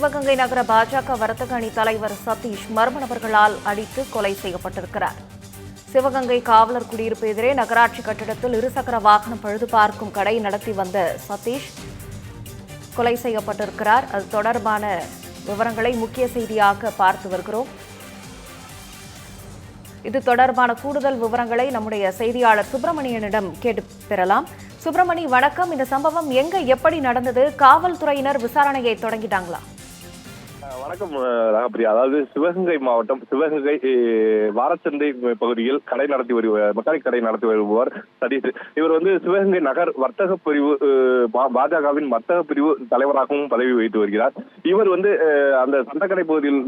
சிவகங்கை நகர பாஜக வர்த்தக அணி தலைவர் சதீஷ் மர்ம நபர்களால் அடித்து கொலை செய்யப்பட்டிருக்கிறார். சிவகங்கை காவலர் குடியிருப்பு எதிரே நகராட்சி கட்டிடத்தில் இருசக்கர வாகனம் பழுது பார்க்கும் கடை நடத்தி வந்த சதீஷ் கொலை செய்யப்பட்டிருக்கிறார். அது தொடர்பான விவரங்களை முக்கிய செய்தியாக பார்த்து வருகிறோம். இது தொடர்பான கூடுதல் விவரங்களை நம்முடைய செய்தியாளர் சுப்பிரமணியனிடம் கேட்டு பெறலாம். சுப்பிரமணி வணக்கம். இந்த சம்பவம் எங்க எப்படி நடந்தது? காவல்துறையினர் விசாரணையை தொடங்கிட்டாங்களா? வணக்கம் ராகப்பிரியா. அதாவது சிவகங்கை மாவட்டம் சிவகங்கை வாரச்சந்தை பகுதியில் கடை நடத்தி வருவார் மெக்கானிக் கடை நடத்தி வருபவர் சதீஷ். இவர் வந்து சிவகங்கை நகர் வர்த்தக பிரிவு பா- பாஜகவின் வர்த்தக பிரிவு தலைவராகவும் பதவி வகித்து வருகிறார். இவர் வந்து அந்த சந்தக்கடை பகுதியில்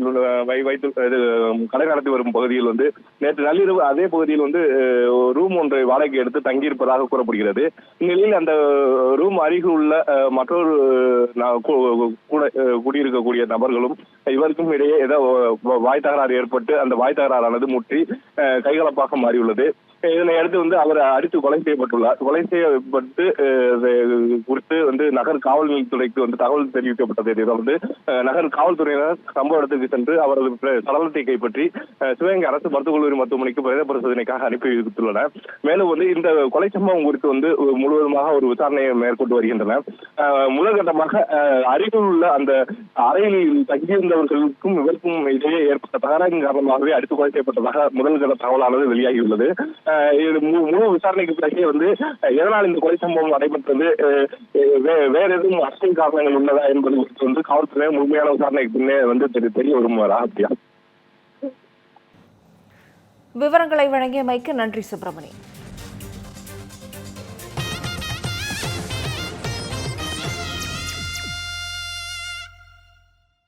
வைத்து கடை நடத்தி வரும் பகுதியில் வந்து நேற்று நள்ளிரவு அதே பகுதியில் வந்து ரூம் ஒன்றை வாடகைக்கு எடுத்து தங்கியிருப்பதாக கூறப்படுகிறது. இந்நிலையில் அந்த ரூம் அருகில் உள்ள மற்றொரு கூட குடியிருக்கக்கூடிய நபர்களும் இவருக்கும் இடையே ஏதோ வாய் தகராறு ஏற்பட்டு அந்த வாய் தகராறானது முற்றி அஹ், கைகலப்பாக மாறியுள்ளது. இதனை அடுத்து வந்து அவர் அடித்து கொலை செய்யப்பட்டுள்ளார். கொலை செய்யப்பட்டு குறித்து வந்து நகர் காவல்துறைக்கு வந்து தகவல் தெரிவிக்கப்பட்டதை. தொடர்ந்து நகர் காவல்துறையினர் சம்பவ இடத்துக்கு சென்று அவரது சடலத்தை கைப்பற்றி சிவகங்கை அரசு மருத்துவக் கல்லூரி மருத்துவமனைக்கு பிரேத பரிசோதனைக்காக அனுப்பி வைத்துள்ளனர். மேலும் வந்து இந்த கொலை சம்பவம் குறித்து வந்து முழுவதுமாக ஒரு விசாரணையை மேற்கொண்டு வருகின்றனர். அஹ், முதற்கட்டமாக அஹ், அருகில் உள்ள அந்த அறையில் தங்கியிருந்தவர்களுக்கும் இவருக்கும் இடையே ஏற்பட்ட தகராறின் காரணமாகவே அடித்து கொலை செய்யப்பட்டதாக முதல்கட்ட தகவலானது வெளியாகியுள்ளது. இது முழு விசாரணைக்கு பிறகே வந்து எதனால் இந்த கொலை சம்பவம் நடைபெற்றது வே- வேற எதுவும் அரசியல் காரணங்கள் உள்ளதா என்பது குறித்து வந்து காவல்துறை முழுமையான விசாரணைக்கு பின்னே வந்து தெரி- தெரிய வரும் அப்படியா? விவரங்களை வழங்கியமைக்கு நன்றி சுப்பிரமணியன்.